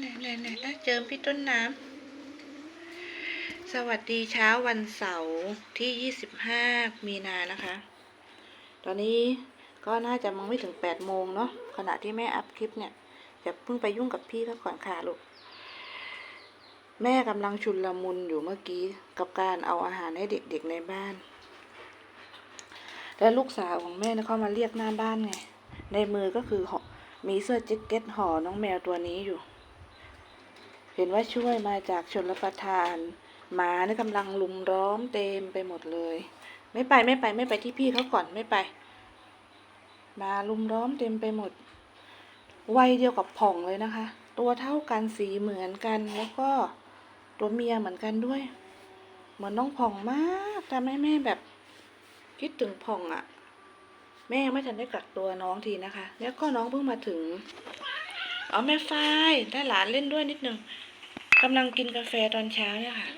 ไหนไหนไหนไหนเจอพี่ต้นน้ำสวัสดีเช้าวันเสาร์ที่25มีนานะคะ ตอนนี้ก็น่าจะมังไม่ถึง8โมงเนาะขณะที่แม่อัพคลิปเนี่ยอย่าเพิ่งไปยุ่งกับพี่เขาก่อนค่ะลูกแม่กำลังชุนละมุนอยู่เมื่อกี้กับการเอาอาหารให้เด็กๆในบ้าน แล้วลูกสาวของแม่เนี่ยเข้ามาเรียกหน้าบ้านไง ในมือก็คือมีเสื้อแจ็คเก็ตห่อน้องแมวตัวนี้อยู่ เห็นว่าช่วยมาจากชนรประทาน หมาเนี่ยกำลังลุมล้อมเต็มไปหมดเลย ไม่ไปไม่ไปไม่ไปที่พี่เขาก่อนไม่ไป มาลุมล้อมเต็มไปหมด วัยเดียวกับผ่องเลยนะคะ ตัวเท่ากันสีเหมือนกันแล้วก็ตัวเมียเหมือนกันด้วย เหมือนน้องผ่องมากทำให้แม่แบบ คิดถึงผ่องอะ่ะ แม่ยังไม่ทันได้กักตัวน้องทีนะคะ แล้วก็น้องเพิ่งมาถึง อ๋อแม่ฝ้ายได้หลานเล่นด้วยนิดนึงกำลังกินกาแฟตอนเช้าเนี่ยค่ะ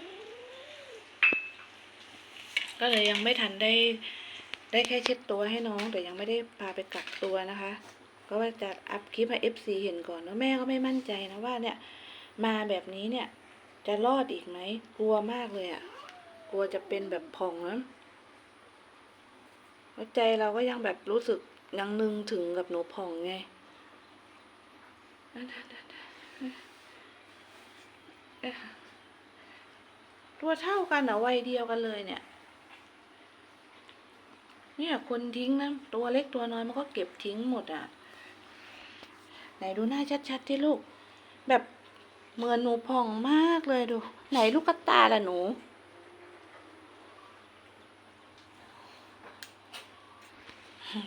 ก็เลยยังไม่ทันได้ ได้แค่เช็ดตัวให้น้อง แต่ยังไม่ได้พาไปกักตัวนะคะ ก็ว่าจะอัพคลิปให้เอฟซีเห็นก่อนแล้วแม่ก็ไม่มั่นใจนะว่าเนี่ย มาแบบนี้เนี่ย จะรอดอีกไหมกลัวมากเลยอะ่ะ กลัวจะเป็นแบบพองนะใจเราก็ยังแบบรู้สึกยังนึงถึงกับหนูพองไง ตัวเท่ากันอะวัยเดียวกันเลยเนี่ย เนี่ยคนทิ้งนะ ตัวเล็กตัวน้อยมันก็เก็บทิ้งหมดอะไหนดูหน้าชัดๆที่ลูก แบบเหมือนหนูผ่องมากเลยดู ไหนลูกกระตาล่ะหนู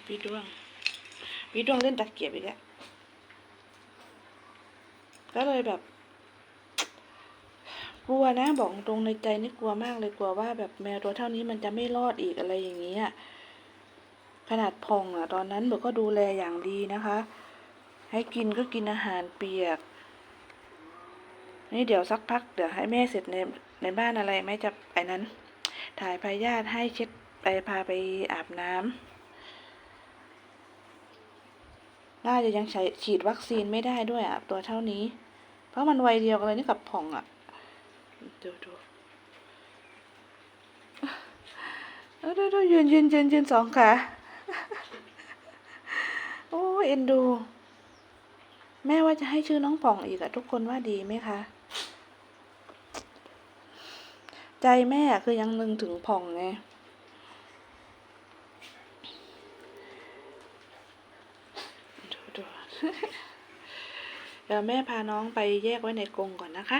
พี่ดวงพี่ดวงเล่นตะเกียบอีกแล้ว ก็เลยแบบ กลัวนะบอกตรงในใจนี่กลัวมากเลยกลัวว่า แบบแมวตัวเท่านี้มันจะไม่รอดอีกอะไรอย่างเงี้ยขนาดพองอะตอนนั้นเบิกก็ดูแลอย่างดีนะคะ ให้กินก็กินอาหารเปียก นี่เดี๋ยวสักพักเดี๋ยวให้แม่เสร็จในในบ้านอะไรแม่จะไอ้นั้น ถ่ายพยาธิให้เช็ดไปพาไปอาบน้ำน่าจะยังใช้ฉีดวัคซีนไม่ได้ด้วยอะตัวเท่านี้ ราะมันวัยเดียวกันเลยนี่กับผ่องอะดูดูเอาดูดูยืนยืนยืนยืนสองขาโอ้เอ็นดู แม่ว่าจะให้ชื่อน้องผ่องอีกอะทุกคนว่าดีไหมคะ ใจแม่คือยังนึงถึงผ่องไงดูดู เดี๋ยวแม่พาน้องไปแยกไว้ในกรงก่อนนะคะ